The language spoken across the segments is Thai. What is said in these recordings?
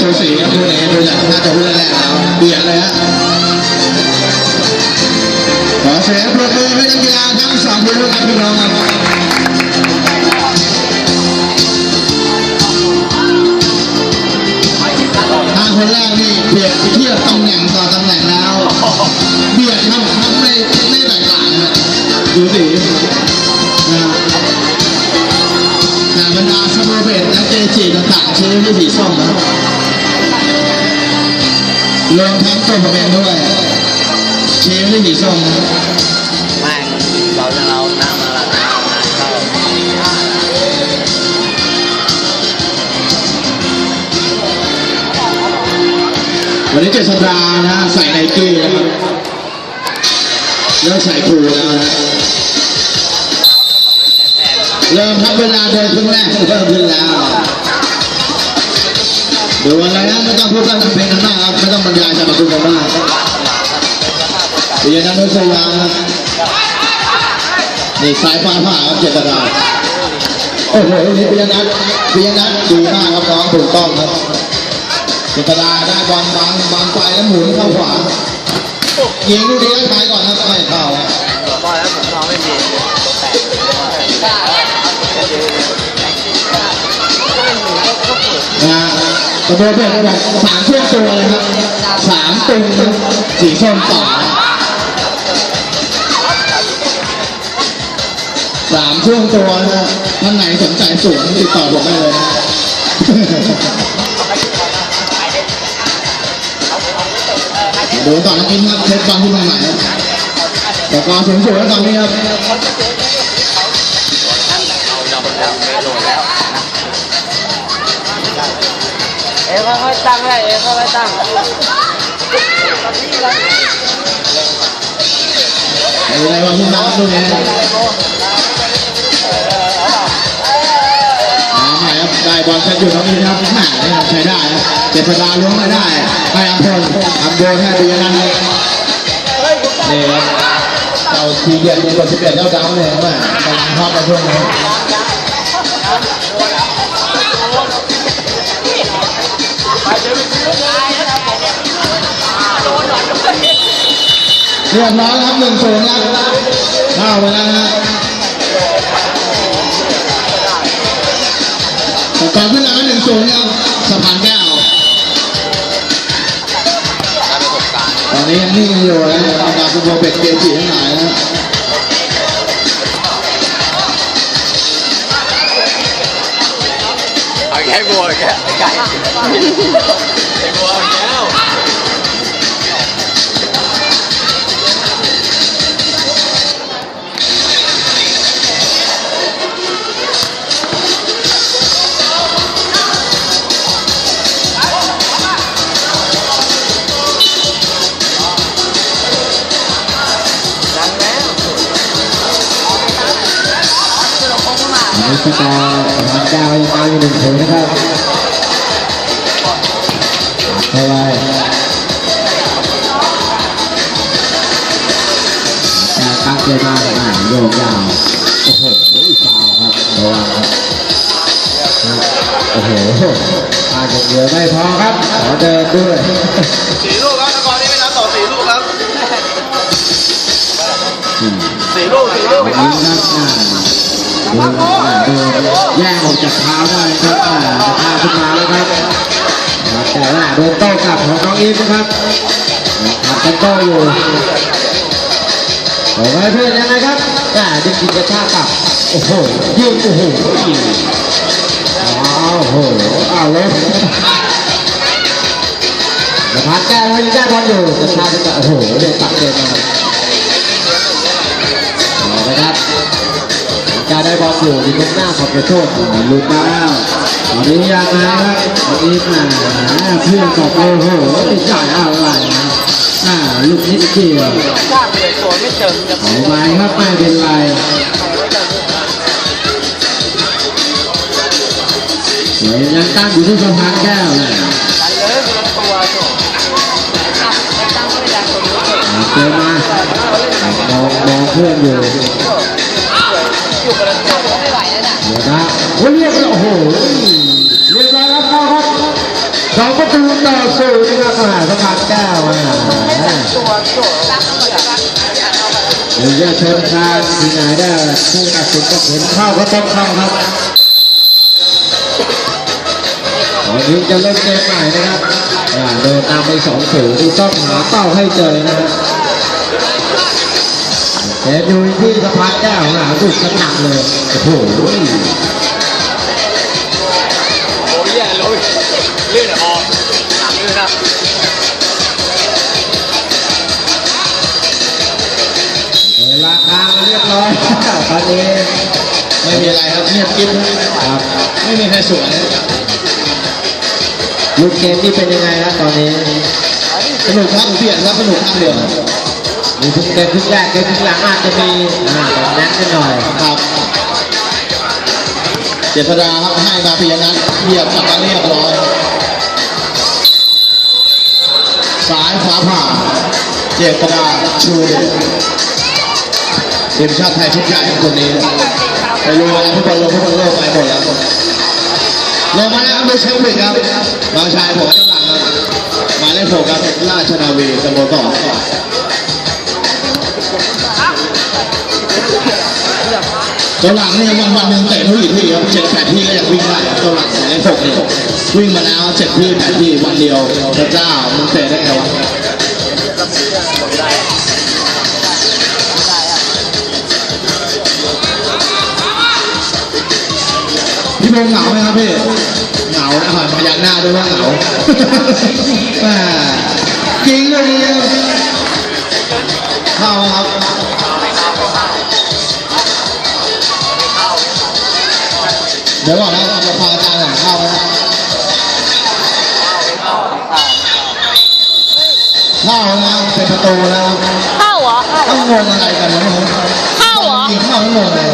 สูสีครับคู่นี้ดูจากน่าจะคู่แรกแล้วเบียดเลยฮะขอเสียงปรบมือให้นักกีฬาทั้งสองคนด้วยครับพี่น้องครับห้าคนแรกนี่เบียดเทียบตำแหน่งต่อตำแหน่งแล้ว เบียดครับครับไม่ไม่แตกต่างนะดูสินะแต่บรรดาสโมเบตและเจจีต่างๆชี้ที่สีส้มนะ รวมทั้งตัวผมเองด้วยเชี้ที่สีส้มนะม่เราจะเอาน้ำมาละน้ำน้ำเข้าวันนี้เจษดานะใส่ไนกี้นะครับแล้วใส่ครูแล้วนะเริ่มครับเวลาเดินขึ้นแรกเริ่มขึ้นแล้ว ดูอะไรนะไม่ต้องพูดกันเพลงกันมากครับไม่ต้องบรรยายสรรพคุณกันมากเดี๋ยวนั้นนุสยามนะนี่สายฟ้าผ่าครับเจษดาโอ้โหนี่ปิยนัทปิยนัทดีมากครับน้องถูกต้องครับเจษดาได้บอลบางบางไปแล้วหมุนเข้าขวายิงลูกนี้แล้วท้ายก่อนครับไม่เข้าพอแล้วผมมองไม่ดีนะ ตะโบเพื่อนก็บอกสามช่วงตัวเลยครับสามตุงสีส้มต่อสามช่วงตัวนะท่านไหนสนใจสูงติดต่อผมได้เลยนะดูต่อนักกินครับเทปบอลที่มาใหม่ครับแต่กอสูงสุดแล้วตอนนี้ครับ ค่อยตั้งได้เอ๊ะค่อยตั้งอะไรวะพี่น้องตรงนี้มาใหม่ครับได้บอลชัดอยู่ตรงนี้นะครับหมนี่ครับใช้ได้ครับเจษดาล้วงมาได้ให้อัมพลอัมโบให้ปิยนันท์ครับนี่ครับเจ้าทีเดียนกว่าสิบเอ็ดเจ้าดาวเนี่ยแม่กำลังฮอตในช่วงนี้ เรียบร้อยครับหนึ่งศูนย์ครับเข้าไปแล้วนะก่อนขึ้นนำหนึ่งศูนย์ครับสะพานแก้วตอนนี้ยังนิ่งอยู่นะบรรดาฟุตบอลเป็ดเกจิทั้งหลายนะ เอาแค่บัวแก่ไก่บัวแล้ว อันนี้สกอร์สะพานแก้วยังตามอยู่หนึ่งศูนย์นะครับเท่าไรการตั้งใจมากอ่าโยกยาวโอ้โหฟาวครับระวังครับโอ้โหพาอย่างเดียวไม่พอครับขอเดินด้วยสี่ลูกครับนครนี่ไม่นับต่อสี่ลูกครับสี่ลูกสี่ลูกวันนี้ครับอ่าดูอ่าดู แย่ออกจากเท้าได้ครับอ่พาขึ้นมาแล้วครับแต่ว่าโดนโต้กลับของน้องอีฟนะครับขัดกันโต้อยู่โอ้ยเพื่อนยังไงครับอ่าดึงกินกระชากกลับโอ้โหยืนโอ้โหอ้าวโอ้โหอ้าวเลยจะพักแก้แล้วยังแก้บอลอยู่กระชากกันโอ้โหเด็กตัดเดินมาเอาละครับ ได้บอลอยู่ที่ตรงหน้าขอบกระโชกลุดมาแล้วตอนนี้ยังไงครับตอนนี้มาเพื่อนบอกโอ้โหติดใจอะไรนะอ่าลูกนิดเดียวสร้างเลยตัวไม่เจอจะเอาไปครับไม่เป็นไรเดี๋ยวยังตั้งอยู่ที่สะพานแก้วเลยเจอมามองมองเพื่อนอยู่ เดี๋ยวนะโอ้เรียบโอ้โหเรียบร้อยครับเข้าครับสองประตูต่อศูนย์นะครับมหาสมพันธ์แก้วมาหรือจะชนคานที่ไหนได้ผู้ตัดสินก็เห็นเข้าก็ต้องเข้าครับวันนี้จะเล่นเกมใหม่นะครับโดนตามไปสองศูนย์ที่ต้องหาเป้าให้เจอนะครับ เกมอยู่ที่สะพานแก้วนะดุกระหนักเลย โอ้โหโอ้ยแย่เลยลื่อนออกหลังลื่นนะเวลากลาเรียบร้อยตอนนี้ไม่มีอะไรครับเงียบกิ๊บครับไม่มีใครสวนลูกเกมนี่เป็นยังไงครับตอนนี้สนุกครับเปลี่ยนครับสนุกข้างเดีย วมีทุกเกมทุกแรกเกมทุกหลังอาจจะมีอ่าแบบนั้นนิดหน่อยครับเจษดาครับให้มาเพียงนั้นเหยียบกลับมาเรียบร้อยสายฟ้าผ่าเจษดาชูเดชทีมชาติไทยชุดใหญ่คนนี้ไปลุยแล้วทุกคนลงทุกคนโลกไปหมดแล้วลงมาแล้วครับดูเชฟวิกครับน้องชายผมข้างหลังครับมาเลขหกครับราชนาวีสโมสร ตัวหลังเนี่ยวันวันหนึ่งเตะท่ากี่ที่ครับเจ็ดแปดที่ก็ยังวิ่งได้ตัวหลังไอ้หกเนี่ยวิ่งมาแล้วเจ็ดที่แปดที่วันเดียวพระเจ้ามึงเตะได้ไงวะพี่พงเหงาไหมครับพี่เหงาอะพยักหน้าด้วยว่าเหงาแหม่จริงเลยเนี่ยเข้าครับ ดี๋ยวก่อนนะเราพาอาจารย์หลังเข้านะเข้านะเป็นประตูแล้วเข้าเหรอต้องงงอะไรกันนะเนี่ยเข้าเหรอยิงเข้าไม่งงเลย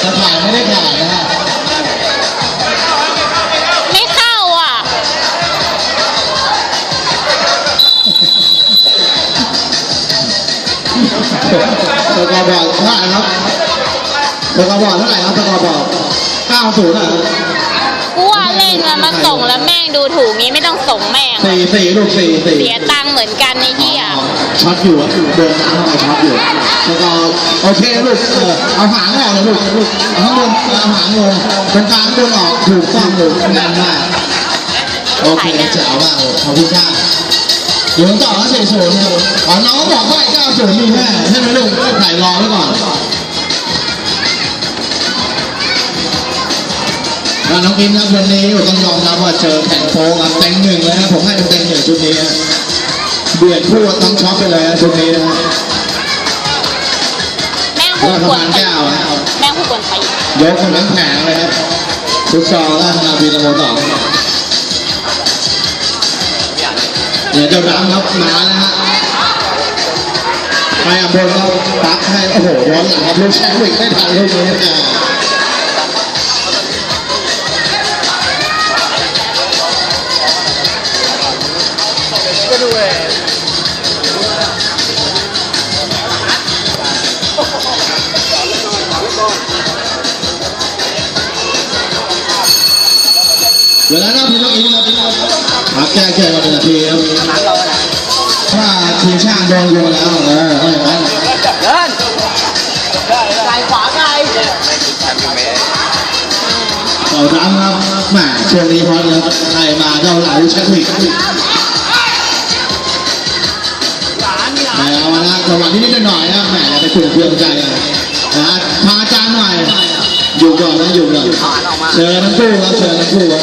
แต่ถ่ายไม่ได้ถ่ายนะฮะไม่เข้าอะสกอร์บอร์ดเท่าไหร่ครับ สกอร์บอร์ดเท่าไหร่ครับสกอร์บอร์ดเก้าศูนย์อะกูว่าเล่นแล้วมาส่งแล้วแม่งดูถูกงี้ไม่ต้องส่งแม่ง สี่สี่ลูกสี่สี่เสียตังค์เหมือนกันในเหี้ยช็อตอยู่อะเดินน้ำเข้าไปช็อตอยู่แล้วก็โอเคลูกเออเอาหางออกเลยลูกลูกเอาข้างบนเอาหางลงตรงกลางบนออกถูกต้องเลยแน่นมากโอเคเจ๋วมากเลยขอบคุณค่ะอยู่ต่อแล้วสี่ศูนย์อ๋อน้องบอกว่าไอ้เก้าศูนย์มีแน่ใช่ไหมลูกถ่ายรอไว้ก่อน แล้วน้องอินครับวันนี้ต้องยอมรับว่าเจอแข่งโฟกับเต็งหนึ่งเลยนะผมให้เป็นเต็งหนึ่งชุดนี้นะเดือดพูดต้องช็อปไปเลยนะชุดนี้นะฮะแม่งผู้ควรไปแก้วอะแม่งผู้ควรไปยกคนทั้งแผงเลยครับฟุตซอลราชนาวีสโมสรเดี๋ยวจะรำครับมาแล้วฮะไปอัมพลครับปักให้โอ้โหย้อนหลังครับลูกแชงวิกไม่ทันลูกนี้นะ แก้แก้กันหนึ่งนาทีครับถ้าทีมช่างโดนอยู่แล้วเออเอออย่างนั้นเดินไกลขวาไกลเราทำครับแหมช่วงนี้ฮอตเลยใครมาเจ้าหลาแชทวิกแต่เอาละจังหวะนี้นิดหน่อยนะแหมอย่าไปขุ่นเคืองใจนะพาจารย์หน่อยอยู่ก่อนนะอยู่ก่อนเชิญทั้งคู่ครับเชิญทั้งคู่ครับ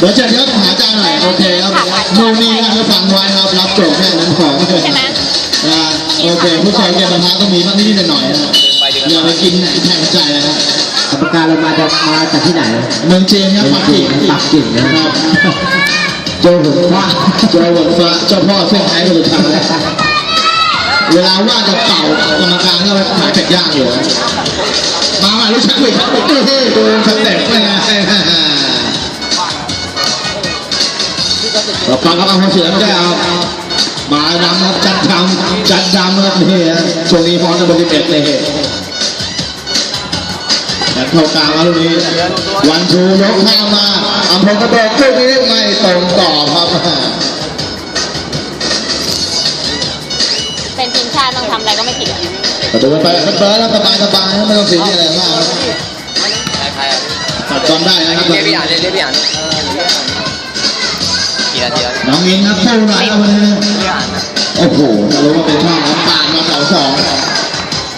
เดี๋ยวเชิญครับหาอาจารย์หน่อยโอเคครับนู่นนี่นะฟังไว้ครับรับโจทย์แค่นั้นพอใช่ไหมอ่าโอเคผู้ชายเกมประทะต้องมีบ้างนิดๆหน่อยๆนะอย่าไปกินแข่งใจนะครับกรรมการเรามาจากมาจากที่ไหนเมืองจีนครับปักกิ่งปักกิ่งนะครับโจหุ่นว่าเจ้าหวนฟ้าเจ้าพ่อเส้นไทยคนสุดท้ายเวลาว่างจะเป่ากรรมการก็ไปขายเป็ดย่างอยู่มาใหม่ลูกชักวิกเฮ้ยดูสเต็ปเลยนะ ต่อไปก็เอาเสียงแก้วมาดำครับจัดดำจัดดำครับนี่ฮะช่วงนี้พร้อมจะบริเวณเลยจัดเข้ากลางแล้วลูกนี้วันชูยกข้ามมาอำพลกระโดดลูกนี้ไม่ตรงต่อครับเป็นทีมชาติต้องทำอะไรก็ไม่ผิดอะกระโดดไปแบบเบิร์ดแล้วสบายสบายไม่ต้องเสียอะไรมากครับใครๆอะตัดบอลได้นะครับเรียกพี่อ่านเรียกพี่อ่าน เกียร์เกียร์น้องอินครับสู้หน่อยครับวันนี้โอ้โหจะรู้ว่าเป็นช่องครับปาดมาเสาสอง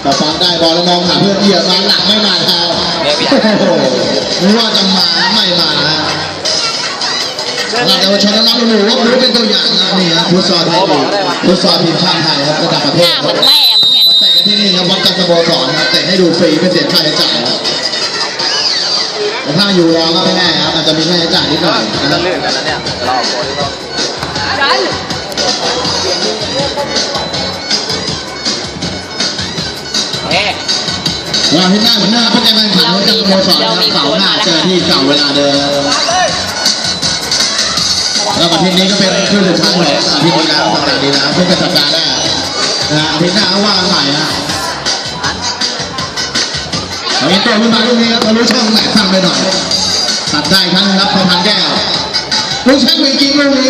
แต่ฟังได้บอลแล้วมองหาเพื่อนเหยียบมาหลังไม่มาครับโอ้โหไม่ว่าจะมาไม่มาฮะเราเยาวชนน้องๆหนูว่ารู้เป็นตัวอย่างนะนี่ครับฟุตซอลไทยลีกฟุตซอลทีมชาติไทยครับระดับประเทศน้าเหมือนแม่มึงเนี่ยมาเตะกันที่นี่ครับวัดกันสโมสรครับเตะให้ดูฟรีไม่เสียค่าใช้จ่ายครับ แต่ถ้าอยู่รอก็ไม่แน่ครับอาจจะมีค่าใช้จ่ายนิดหน่อยนะคจะรับลื่นกันนะเนี่ยเราโค้ดก็เอ๊ะวันที่หน้าเหมือนหน้าเป็นการแข่งขันวัดกันสโมสรครับเสาร์หน้าเจอที่เก่าเวลาเดิมแล้วอาทิตย์นี้ก็เป็นคืนสุดท้ายของอาทิตย์นี้แล้วสัปดาห์นี้แล้วเพิ่งจะสัปดาห์แรกนะฮะอาทิตย์หน้าก็ว่ากันใหม่ฮะตอนนี้ตัวขึ้นมาลูกนี้ครับทะลุช่องแหลกทาง ไปหน่อย ตัดได้ครั้งรับพอทางแก้วลูกแช่งมีกิ้งลูกนี้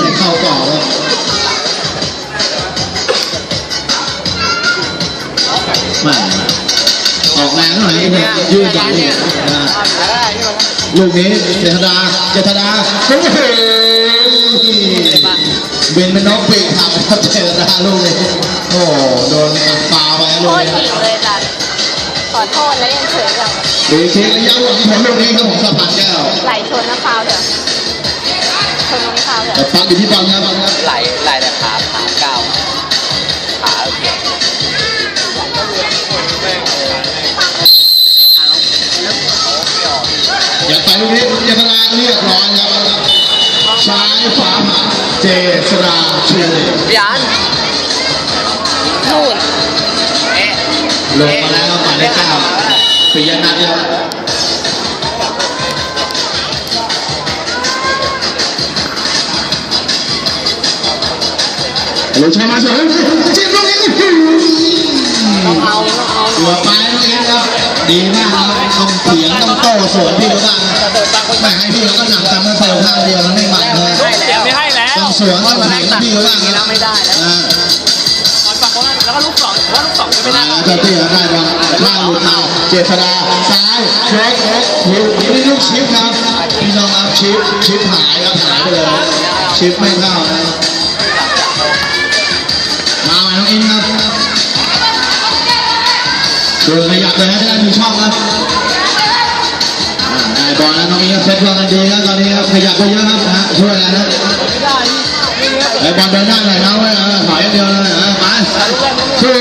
ไม่เข้ากรอบครับแม่ออกแรงหน่อยเนี่ยยืดอย่างนี้ลูกนี้เจษดาเจษดาโอ้โหบินเป็นนกปีกหักครับเจษดาลูกนี้โอ้โดนตัดปลาไปโคลูกตรนี้ผิดเลย ขอโทษแล้วยังเฉยแบบดีทีระยะหลังของลูกนี้ครับผมสะพานแก้วไหลชนน้ำฟาวเถอะชนตรงนี้ฟาวเถแต่อะปักอยู่ที่บอลครับไหลไหลแต่ขาขาเก้าขาโอเคอย่าไปลูกนี้เจษดาเรียบร้อยครับซ้ายขวาผ่านเจษดาชูเดชพี่อ่านนู่นเอ๊ะลงมาแล้ว หมายเลขเก้าปิยนัทครับลูกชายมาสวยจิ้มลูกนี้ต้องเอาต้องเอาเหลือไปลูกนี้ครับดีมากครับต้องเถียงต้องโต้สวนพี่เขาบ้างไม่ให้พี่เขาก็หนักแต่มาเสิร์ฟข้างเดียวแล้วไม่หมัดเลยให้แล้วไม่ให้แล้วต้องสวนต้องเถียงพี่เขาบ้างแล้วไม่ได้แล้วนะฝั่งเขาแล้วก็ลูกสอง ว่าลูกสองจะไม่ได้เจ้าเตี้ยได้บ้างหลุดมาเจษดาซ้ายเช็คหิวนี่ลูกชิปครับพี่น้องครับชิปชิปหายครับหายไปเลยชิปไม่เข้านะมาใหม่น้องอินครับช่วยขยับเลยนะจะได้มีช่องครับอ่าได้บอลแล้วน้องอินครับเซตบอลกันดีครับตอนนี้ครับขยับไปเยอะครับนะช่วยกันนะไอ้บอลเดินหน้าหน่อยนะเว้ยเออถอยอย่างเดียวเลยเออไปช่วย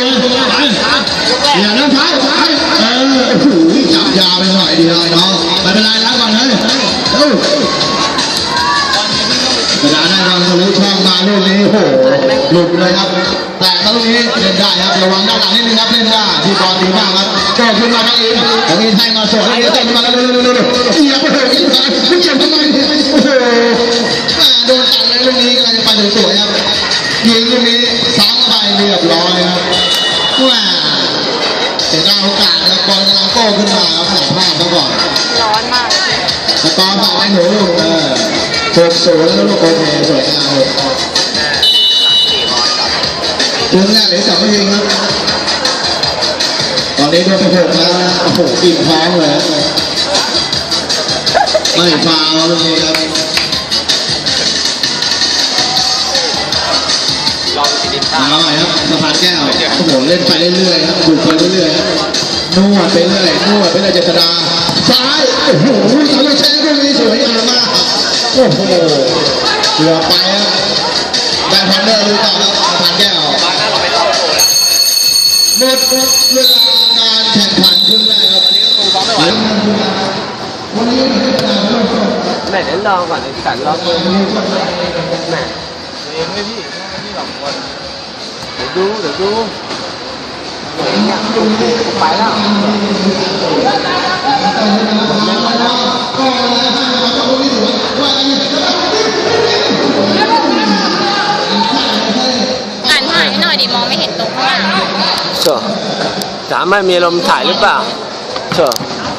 อย่านะท้ายท้ายเออโอ้โหจับยาไปหน่อยดีเลยน้องไม่เป็นไรแล้วก่อนเลยเอ้ากระดาษได้บอลทะลุช่องมาลูกนี้โหหลุดเลยครับ แต่มาลูกนี้เล่นได้ครับระวังด้านหลังนิดนึงครับเล่นได้ที่บอลดีมากครับโต้ขึ้นมาน้องอินน้องอินให้มาสวนลูกนี้เต้นมาเร็วๆๆๆเอียบโอ้โหอินไปเอียบทำไมโอ้โหโดนตัดเลยลูกนี้กำลังจะไปสวยๆครับยิงลูกนี้ซ้ำเข้าไปเรียบร้อยครับว้า โอกาสแล้วบอลกำลังโต้ขึ้นมาครับหลังพลาดซะก่อนร้อนมากสกอร์ฝากไว้หนูลูกเออหกศูนย์แล้วลูกโอเคสวยงามเลยครึ่งแรกเหลือสองนาทีครับตอนนี้โดนไปหกแล้วนะโอ้โหอิ่มท้องเลยไม่ฟาวล์ลูกนี้ครับ อสิบมาใหม่ครับสะพานแก้วโอ้โหเล่นไปเรื่อยๆครับบุกไปเรื่อยๆครับนวดไปเรื่อยนวดไปเรื่อยเจษดาซ้ายโอ้โหทำให้แชร์ลูกนี้สวยงามมากโอ้โหเกือบไปครับได้พันเดอร์ดูต่อครับสะพานแก้วบ้านหน้าเราไปรอบโตแล้วหมดเวลาการแข่งขันขึ้นแรกครับวันนี้ก็คงซ้อมไม่ไหววันนี้เป็นเวลาเริ่มต้นแม่เดี๋ยวรอก่อนเดี๋ยวสั่นรอก่อนแม่เองไม่พี่พี่สองคนเดี๋ยวดูเดี๋ยวดูไปแล้วอ่านถ่ายให้หน่อยดิมองไม่เห็นตรงข้างล่างเชื่อถามไม่มีลมถ่ายหรือเปล่าเชื่ออ